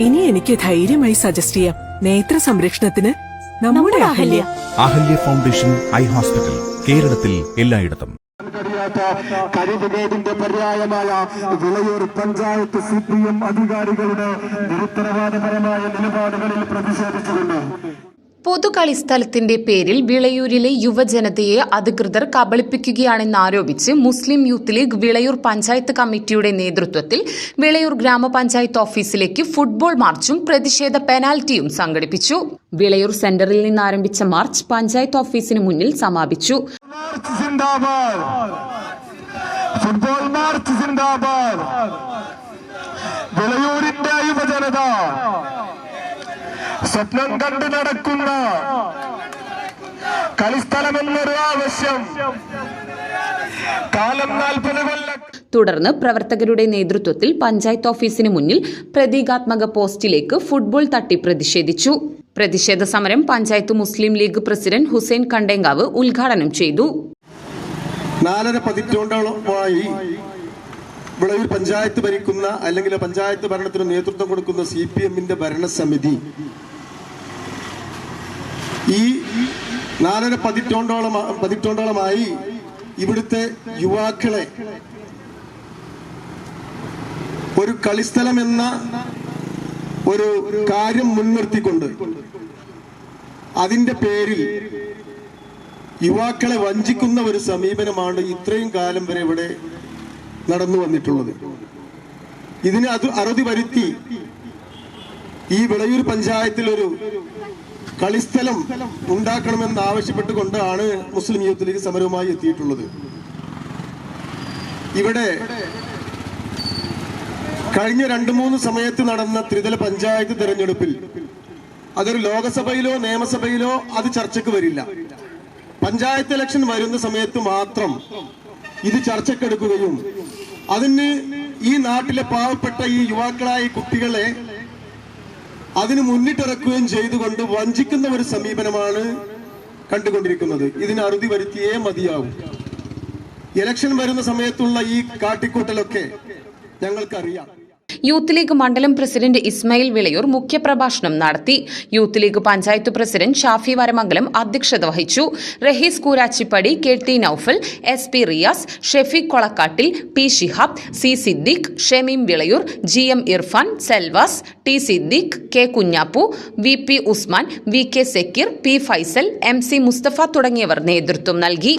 ഇനി എനിക്ക് ധൈര്യമായി സജസ്റ്റ് ചെയ്യാം. നേത്ര സംരക്ഷണത്തിന് നമ്മുടെ Ahalya. Ahalya. Foundation Eye Hospital കേരളത്തിൽ എല്ലായിടത്തും. കഴിയാത്ത പര്യായമായ Vilayur panchayat C P M അധികാരികളുടെ നിരുത്തരവാദപരമായ നിലപാടുകളിൽ പ്രതിഷേധിച്ചുകൊണ്ട് പൊതുകളിസ്ഥലത്തിന്റെ പേരിൽ വിളയൂരിലെ യുവജനതയെ അധികൃതർ കബളിപ്പിക്കുകയാണെന്നാരോപിച്ച് Muslim Youth League Vilayur panchayat കമ്മിറ്റിയുടെ നേതൃത്വത്തിൽ വിളയൂർ ഗ്രാമപഞ്ചായത്ത് ഓഫീസിലേക്ക് ഫുട്ബോൾ മാർച്ചും പ്രതിഷേധ പെനാൽറ്റിയും സംഘടിപ്പിച്ചു. വിളയൂർ സെന്ററിൽ നിന്ന് ആരംഭിച്ച മാർച്ച് പഞ്ചായത്ത് ഓഫീസിന് മുന്നിൽ സമാപിച്ചു. ഫുട്ബോൾ മാർച്ച് യുവജനത. സ്വപ്നം കണ്ട് നടക്കുന്ന കളിസ്ഥലമെന്നൊരു ആവശ്യം. കാലം നാൽപ്പത് കൊല്ലം. തുടർന്ന് പ്രവർത്തകരുടെ നേതൃത്വത്തിൽ പഞ്ചായത്ത് ഓഫീസിന് മുന്നിൽ പ്രതീകാത്മക പോസ്റ്റിലേക്ക് ഫുട്ബോൾ തട്ടി പ്രതിഷേധിച്ചു. പ്രതിഷേധ സമരം panchayat Muslim League president Hussain Kandenkavu ഉദ്ഘാടനം ചെയ്തു. നാലര പതിറ്റാണ്ടോളമായി വിളവിൽ പഞ്ചായത്ത് ഭരിക്കുന്ന അല്ലെങ്കിൽ പഞ്ചായത്ത് ഭരണത്തിന് നേതൃത്വം കൊടുക്കുന്ന സി പി എമ്മിന്റെ ഭരണസമിതി ഈ നാലര പതിറ്റാണ്ടോളം പതിറ്റാണ്ടോളമായി ഇവിടുത്തെ യുവാക്കളെ ഒരു കളിസ്ഥലം എന്ന ഒരു കാര്യം മുൻനിർത്തിക്കൊണ്ട് അതിന്റെ പേരിൽ യുവാക്കളെ വഞ്ചിക്കുന്ന ഒരു സമീപനമാണ് ഇത്രയും കാലം വരെ ഇവിടെ നടന്നു വന്നിട്ടുള്ളത്. ഇതിന് അത് അറുതി വരുത്തി ഈ വിളയൂർ പഞ്ചായത്തിൽ ഒരു കളിസ്ഥലം ഉണ്ടാക്കണമെന്ന് ആവശ്യപ്പെട്ടുകൊണ്ടാണ് മുസ്ലിം യൂത്ത് ലീഗ് സമരവുമായി എത്തിയിട്ടുള്ളത്. ഇവിടെ കഴിഞ്ഞ രണ്ടു മൂന്ന് സമയത്ത് നടന്ന ത്രിതല പഞ്ചായത്ത് തെരഞ്ഞെടുപ്പിൽ അതൊരു ലോകസഭയിലോ നിയമസഭയിലോ അത് ചർച്ചയ്ക്ക് വരില്ല. പഞ്ചായത്ത് ഇലക്ഷൻ വരുന്ന സമയത്ത് മാത്രം ഇത് ചർച്ചക്കെടുക്കുകയും അതിന് ഈ നാട്ടിലെ പാവപ്പെട്ട ഈ യുവാക്കളായ കുട്ടികളെ അതിന് മുന്നിട്ടിറക്കുകയും ചെയ്തുകൊണ്ട് വഞ്ചിക്കുന്ന ഒരു സമീപനമാണ് കണ്ടുകൊണ്ടിരിക്കുന്നത്. ഇതിന് അറുതി വരുത്തിയേ മതിയാവും. ഇലക്ഷൻ വരുന്ന സമയത്തുള്ള ഈ കാട്ടിക്കൂട്ടലൊക്കെ ഞങ്ങൾക്കറിയാം. യൂത്ത് ലീഗ് മണ്ഡലം പ്രസിഡന്റ് ഇസ്മയിൽ വിളയൂർ മുഖ്യപ്രഭാഷണം നടത്തി. Youth League panchayat president Shafi Varamangalam അധ്യക്ഷത വഹിച്ചു. Rahees Koorachippadi K T Noufal S P Riyas Shefeeq Kolakkattil P Shihab C Siddique Shameem Vilayur G M Irfan Selvas T Siddique K Kunjappu V P Usman V K Sakeer P Faisal M C Musthafa തുടങ്ങിയവർ നേതൃത്വം നൽകി.